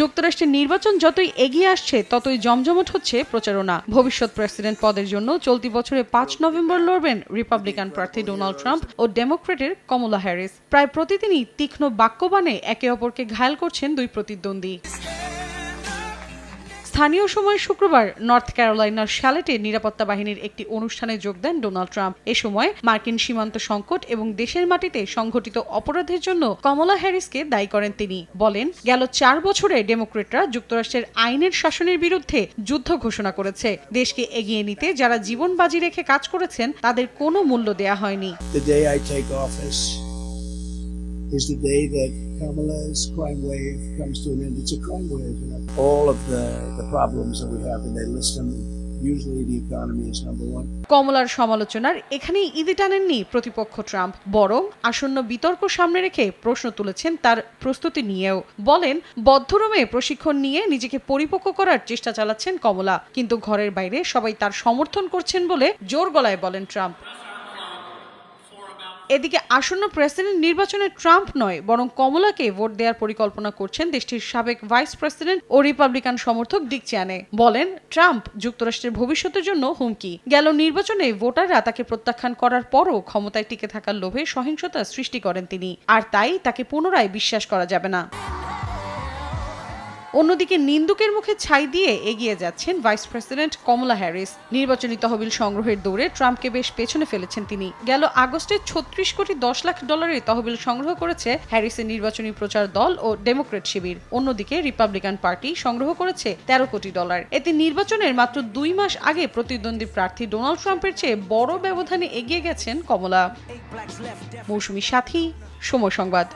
যুক্তরাষ্ট্রের নির্বাচন যতই এগিয়ে আসছে, ততই জমজমট হচ্ছে প্রচারণা। ভবিষ্যৎ প্রেসিডেন্ট পদের জন্য চলতি বছরে পাঁচ নভেম্বর লড়বেন রিপাবলিকান প্রার্থী ডোনাল্ড ট্রাম্প ও ডেমোক্রেটের কমলা হ্যারিস। প্রায় প্রতিদিনই তীক্ষ্ণ বাক্যবাণে একে অপরকে ঘায়াল করছেন দুই প্রতিদ্বন্দ্বী। স্থানীয় সময় শুক্রবার নর্থ ক্যারোলাইনার শ্যালেটে নিরাপত্তা বাহিনীর একটি অনুষ্ঠানে যোগ দেন ডোনাল্ড ট্রাম্প। এ সময় মার্কিন সীমান্ত সংকট এবং দেশের মাটিতে সংঘটিত অপরাধের জন্য কমলা হ্যারিসকে দায়ী করেন তিনি। বলেন, গেল চার বছরে ডেমোক্রেটরা যুক্তরাষ্ট্রের আইনের শাসনের বিরুদ্ধে যুদ্ধ ঘোষণা করেছে। দেশকে এগিয়ে নিতে যারা জীবন বাজি রেখে কাজ করেছেন, তাদের কোনো মূল্য দেয়া হয়নি। Is the day that Kamala's crime wave comes to an end. It's a crime wave. You know? All of the, the problems that we have, and they list them. Usually the economy is number one. কমলার সমালোচনার এখানেই ইদি টানেননি প্রতিপক্ষ Trump বরং আসন্ন বিতর্ক সামনে রেখে প্রশ্ন তুলেছেন তার প্রস্তুতি নিয়েও বলেন বদ্ধরমে প্রশিক্ষণ নিয়ে নিজেকে পরিপক্ক করার চেষ্টা চালাচ্ছেন কমলা কিন্তু ঘরের বাইরে সবাই তার সমর্থন করছেন বলে জোর গলায় বলেন ট্রাম্প এদিকে আসন্ন প্রেসিডেন্ট নির্বাচনে ট্রাম্প নয়, বরং কমলাকে ভোট দেওয়ার পরিকল্পনা করছেন দেশটির সাবেক ভাইস প্রেসিডেন্ট ও রিপাবলিকান সমর্থক ডিক চ্যানে। বলেন, ট্রাম্প যুক্তরাষ্ট্রের ভবিষ্যতের জন্য হুমকি। গেল নির্বাচনে ভোটাররা তাকে প্রত্যাখ্যান করার পরও ক্ষমতায় টিকে থাকার লোভে সহিংসতা সৃষ্টি করেন তিনি। আর তাই তাকে পুনরায় বিশ্বাস করা যাবে না। অন্যদিকে নিন্দুকের মুখে ছাই দিয়ে এগিয়ে যাচ্ছেন ভাইস প্রেসিডেন্ট কমলা হ্যারিস। নির্বাচনী তহবিল সংগ্রহের দৌড়ে ট্রাম্পকে বেশ পেছনে ফেলেছেন তিনি। গেল আগস্টে ছত্রিশ কোটি দশ লাখ ডলারের তহবিল সংগ্রহ করেছে হ্যারিসের নির্বাচনী প্রচার দল ও ডেমোক্রেট শিবির। অন্যদিকে রিপাবলিকান পার্টি সংগ্রহ করেছে তেরো কোটি ডলার। এতে নির্বাচনের মাত্র দুই মাস আগে প্রতিদ্বন্দ্বী প্রার্থী ডোনাল্ড ট্রাম্পের চেয়ে বড় ব্যবধানে এগিয়ে গেছেন কমলা। মৌসুমী সাথী সময় সংবাদ।